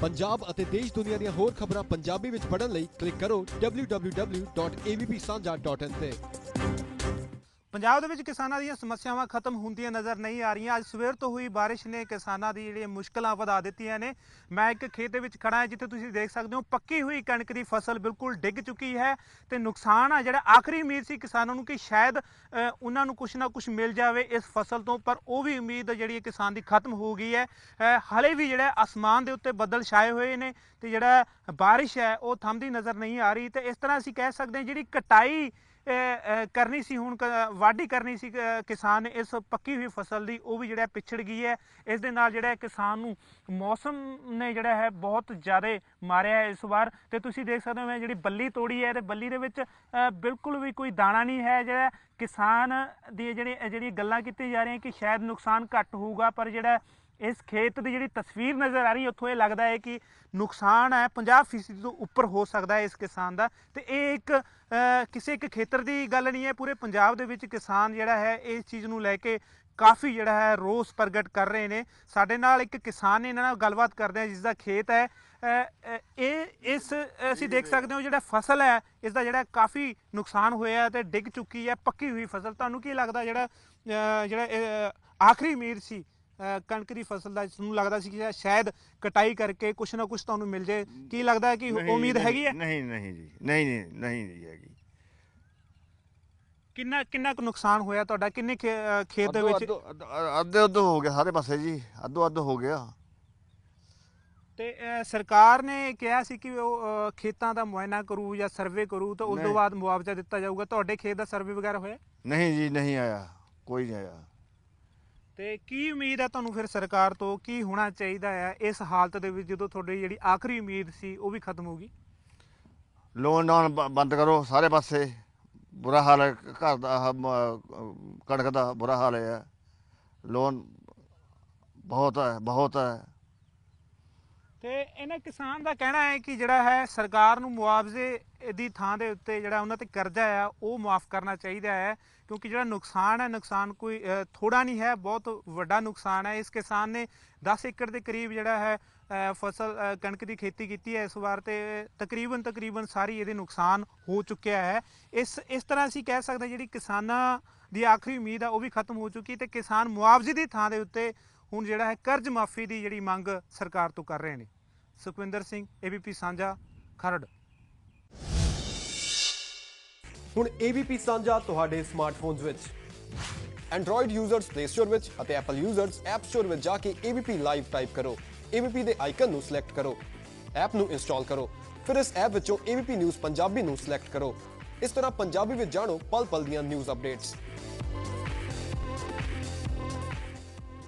ਪੰਜਾਬ ਅਤੇ ਦੇਸ਼ ਦੁਨੀਆ ਦੀਆਂ ਹੋਰ ਖਬਰਾਂ ਪੰਜਾਬੀ ਵਿੱਚ ਪੜ੍ਹਨ ਲਈ ਕਲਿੱਕ ਕਰੋ www.avpsanja.in ਤੇ। ਪੰਜਾਬ ਦੇ ਵਿੱਚ ਕਿਸਾਨਾਂ ਦੀਆਂ ਸਮੱਸਿਆਵਾਂ ਖਤਮ ਹੁੰਦੀਆਂ ਨਜ਼ਰ ਨਹੀਂ ਆ ਰਹੀਆਂ। ਅੱਜ ਸਵੇਰ ਤੋਂ ਹੋਈ ਬਾਰਿਸ਼ ਨੇ ਕਿਸਾਨਾਂ ਦੀ ਜਿਹੜੀਆਂ ਮੁਸ਼ਕਲਾਂ ਵਧਾ ਦਿੱਤੀਆਂ ਨੇ। ਮੈਂ ਇੱਕ ਖੇਤ ਦੇ ਵਿੱਚ ਖੜਾ ਹਾਂ ਜਿੱਥੇ ਤੁਸੀਂ ਦੇਖ ਸਕਦੇ ਹੋ ਪੱਕੀ ਹੋਈ ਕਣਕ ਦੀ ਫਸਲ ਬਿਲਕੁਲ ਡਿੱਗ ਚੁੱਕੀ ਹੈ ਤੇ ਨੁਕਸਾਨ ਆ ਜਿਹੜਾ ਆਖਰੀ ਉਮੀਦ ਸੀ ਕਿਸਾਨਾਂ ਨੂੰ ਕਿ ਸ਼ਾਇਦ ਉਹਨਾਂ ਨੂੰ ਕੁਝ ਨਾ ਕੁਝ ਮਿਲ ਜਾਵੇ ਇਸ ਫਸਲ ਤੋਂ ਪਰ ਉਹ ਵੀ ਉਮੀਦ ਜਿਹੜੀ ਹੈ ਕਿਸਾਨ ਦੀ ਖਤਮ ਹੋ ਗਈ ਹੈ। ਅ, ਹਾਲੇ ਵੀ ਜਿਹੜਾ ਅਸਮਾਨ ਦੇ ਉੱਤੇ ਬੱਦਲ ਛਾਏ ਹੋਏ ਨੇ ਤੇ ਜਿਹੜਾ ਬਾਰਿਸ਼ ਹੈ ਉਹ ਥੰਮਦੀ ਨਜ਼ਰ ਨਹੀਂ ਆ ਰਹੀ ਤੇ ਇਸ ਤਰ੍ਹਾਂ ਅਸੀਂ ਕਹਿ ਸਕਦੇ ਹਾਂ ਜਿਹੜੀ ਕਟਾਈ ਕਰਨੀ ਸੀ, ਹੁਣ ਕ- ਵਾਢੀ ਕਰਨੀ ਸੀ ਕਿਸਾਨ ਇਸ ਪੱਕੀ ਹੋਈ ਫਸਲ ਦੀ, ਉਹ ਵੀ ਜਿਹੜਾ ਪਿਛੜ ਗਈ ਹੈ। ਇਸ ਦੇ ਨਾਲ ਜਿਹੜਾ ਕਿਸਾਨ ਨੂੰ ਮੌਸਮ ਨੇ ਜਿਹੜਾ ਹੈ ਬਹੁਤ ਜ਼ਿਆਦਾ ਮਾਰਿਆ ਹੈ ਇਸ ਵਾਰ। ਤੇ ਤੁਸੀਂ ਦੇਖ ਸਕਦੇ ਹੋ ਮੈਂ ਜਿਹੜੀ ਬੱਲੀ ਤੋੜੀ ਹੈ, ਤੇ ਬੱਲੀ ਦੇ ਵਿੱਚ ਬਿਲਕੁਲ ਵੀ ਕੋਈ ਦਾਣਾ ਨਹੀਂ ਹੈ ਜਿਹੜਾ ਕਿਸਾਨ ਦੀ ਜਿਹੜੀ ਜਿਹੜੀਆਂ ਗੱਲਾਂ ਕੀਤੀ ਜਾ ਰਹੀਆਂ ਕਿ ਸ਼ਾਇਦ ਨੁਕਸਾਨ ਘੱਟ ਹੋਊਗਾ, ਪਰ ਜਿਹੜਾ ਇਸ ਖੇਤ ਦੀ ਜਿਹੜੀ ਤਸਵੀਰ ਨਜ਼ਰ ਆ ਰਹੀ ਹੈ ਉੱਥੋਂ ਇਹ ਲੱਗਦਾ ਹੈ ਕਿ ਨੁਕਸਾਨ ਹੈ 50% ਤੋਂ ਉੱਪਰ ਹੋ ਸਕਦਾ ਹੈ ਇਸ ਕਿਸਾਨ ਦਾ। ਤੇ ਇਹ ਇੱਕ ਕਿਸੇ ਇੱਕ ਖੇਤਰ ਦੀ ਗੱਲ ਨਹੀਂ ਹੈ ਪੂਰੇ ਪੰਜਾਬ ਦੇ ਵਿੱਚ ਕਿਸਾਨ ਜਿਹੜਾ ਹੈ ਇਸ ਚੀਜ਼ ਨੂੰ ਲੈ ਕੇ ਕਾਫੀ ਜਿਹੜਾ ਹੈ ਰੋਸ ਪ੍ਰਗਟ ਕਰ ਰਹੇ ਨੇ। ਸਾਡੇ ਨਾਲ ਇੱਕ ਕਿਸਾਨ ਨੇ ਇਹਨਾਂ ਨਾਲ ਗੱਲਬਾਤ ਕਰਦੇ ਆ ਜਿਸ ਦਾ ਖੇਤ ਹੈ। ਇਹ ਇਸ ਅਸੀਂ ਦੇਖ ਸਕਦੇ ਹਾਂ ਜਿਹੜਾ ਫਸਲ ਹੈ ਇਸ ਦਾ ਜਿਹੜਾ ਕਾਫੀ ਨੁਕਸਾਨ ਹੋਇਆ ਹੈ ਤੇ ਡਿੱਗ ਚੁੱਕੀ ਹੈ ਪੱਕੀ ਹੋਈ ਫਸਲ। ਤੁਹਾਨੂੰ ਕੀ ਲੱਗਦਾ ਜਿਹੜਾ ਜਿਹੜਾ ਇਹ, ਆਖਰੀ ਉਮੀਦ ਸੀ ਕਣਕ ਦੀ ਫਸਲ ਦਾ ਤੁਹਾਨੂੰ ਲੱਗਦਾ ਸੀ ਕਿ ਸ਼ਾਇਦ ਕਟਾਈ ਕਰਕੇ ਕੁਛ ਨਾ ਕੁਛ ਤੁਹਾਨੂੰ ਮਿਲ ਜੇ। ਕੀ ਲੱਗਦਾ ਹੈ ਕਿ ਉਮੀਦ ਹੈਗੀ ਹੈ? ਨਹੀਂ ਨਹੀਂ ਜੀ ਨਹੀਂ ਨਹੀਂ ਨਹੀਂ ਜੀ ਹੈਗੀ। ਕਿੰਨਾ ਕਿੰਨਾ ਕੁ ਨੁਕਸਾਨ ਹੋਇਆ ਤੁਹਾਡਾ? ਕਿੰਨੇ ਖੇਤ ਦੇ ਵਿੱਚ ਅੱਧੋ- ਅੱਧੋ- ਹੋ ਗਿਆ ਸਾਰੇ ਪਾਸੇ ਜੀ। ਅੱਧੋ ਅੱਧ ਹੋ ਗਿਆ। ਤੇ ਸਰਕਾਰ ਨੇ ਕਿਹਾ ਸੀ ਕਿ ਉਹ ਖੇਤਾਂ ਦਾ ਮੁਆਇਨਾ ਕਰੂ ਜਾਂ ਸਰਵੇ ਕਰੂ ਤਾਂ ਉਸ ਤੋਂ। ਬਾਅਦ ਮੁਆਵਜ਼ਾ ਦਿੱਤਾ ਜਾਊਗਾ। ਤੁਹਾਡੇ ਖੇਤ ਦਾ ਸਰਵੇ ਵਗੈਰਾ ਹੋਇਆ? ਨਹੀਂ ਜੀ ਨਹੀਂ ਆਇਆ। ਕੋਈ ਨਹੀਂ ਆਇਆ। ਤੇ ਕੀ ਉਮੀਦ ਹੈ ਤੁਹਾਨੂੰ ਫਿਰ ਸਰਕਾਰ ਤੋਂ? ਕੀ ਹੋਣਾ ਚਾਹੀਦਾ ਹੈ ਇਸ ਹਾਲਤ ਦੇ ਵਿੱਚ ਜਦੋਂ ਤੁਹਾਡੀ ਜਿਹੜੀ ਆਖਰੀ ਉਮੀਦ ਸੀ ਉਹ ਵੀ ਖਤਮ ਹੋ ਗਈ? ਲੋਨ ਡਾਉਨ ਬ- ਬੰਦ ਕਰੋ ਸਾਰੇ ਪਾਸੇ। ਬੁਰਾ ਹਾਲ ਹੈ, ਘਰ ਦਾ ਆਹ ਮ- ਕਣਕ ਦਾ ਬੁਰਾ ਹਾਲ ਹੈ। ਲੋਨ ਬਹੁਤ ਹੈ ਬਹੁਤ ਹੈ। ਤੇ ਇਹਨਾਂ ਕਿਸਾਨ ਦਾ ਕਹਿਣਾ ਹੈ ਕਿ ਜਿਹੜਾ ਹੈ ਸਰਕਾਰ ਨੂੰ ਮੁਆਵਜ਼ੇ ਦੀ ਥਾਂ ਦੇ ਉੱਤੇ ਜਿਹੜਾ ਉਹਨਾਂ ਤੇ ਕਰਜ਼ਾ ਆ ਉਹ ਮਾਫ ਕਰਨਾ ਚਾਹੀਦਾ ਹੈ ਕਿਉਂਕਿ ਜਿਹੜਾ ਨੁਕਸਾਨ ਹੈ ਨੁਕਸਾਨ ਕੋਈ ਅ, ਥੋੜਾ ਨਹੀਂ ਹੈ ਬਹੁਤ ਵੱਡਾ ਨੁਕਸਾਨ ਹੈ। ਇਸ ਕਿਸਾਨ ਨੇ 10 ਏਕੜ ਦੇ ਕਰੀਬ ਜਿਹੜਾ ਹੈ ਫਸਲ ਕਣਕ ਦੀ ਖੇਤੀ ਕੀਤੀ ਹੈ ਇਸ ਵਾਰ ਤੇ ਤਕਰੀਬਨ ਤਕਰੀਬਨ ਸਾਰੀ ਇਹਦੇ ਨੁਕਸਾਨ ਹੋ ਚੁੱਕਿਆ ਹੈ। ਇਸ ਇਸ ਤਰ੍ਹਾਂ ਅਸੀਂ ਕਹਿ ਸਕਦੇ ਜਿਹੜੀ ਕਿਸਾਨਾਂ ਦੀ ਆਖਰੀ ਉਮੀਦ ਆ ਉਹ ਵੀ ਖਤਮ ਹੋ ਚੁੱਕੀ ਤੇ ਕਿਸਾਨ ਮੁਆਵਜ਼ੇ ਦੀ ਥਾਂ ਦੇ ਉੱਤੇ ਹੁਣ ਜਿਹੜਾ ਹੈ ਕਰਜ਼ ਮਾਫੀ ਦੀ ਜਿਹੜੀ ਮੰਗ ਸਰਕਾਰ ਤੋਂ ਕਰ ਰਹੇ ਨੇ। ਸੁਖਵਿੰਦਰ ਸਿੰਘ ਏਬੀਪੀ ਸਾਂਝਾ, ਖਰੜ। ਹੁਣ AVP ਸਾਂਝਾ ਤੁਹਾਡੇ ਸਮਾਰਟਫੋਨਸ ਵਿੱਚ। Android ਯੂਜ਼ਰਸ Play Store ਵਿੱਚ ਅਤੇ Apple ਯੂਜ਼ਰਸ App Store ਵਿੱਚ ਜਾ ਕੇ AVP ਲਾਈਵ ਟਾਈਪ ਕਰੋ। AVP ਦੇ ਆਈਕਨ ਨੂੰ ਸਿਲੈਕਟ ਕਰੋ। ਐਪ ਨੂੰ ਇੰਸਟਾਲ ਕਰੋ। ਫਿਰ ਇਸ ਐਪ ਵਿੱਚੋਂ AVP ਨਿਊਜ਼ ਪੰਜਾਬੀ ਨੂੰ ਸਿਲੈਕਟ ਕਰੋ। ਇਸ ਤਰ੍ਹਾਂ ਪੰਜਾਬੀ ਵਿੱਚ ਜਾਣੋ ਪਲ ਪਲ ਦੀਆਂ ਨਿਊਜ਼ ਅਪਡੇਟਸ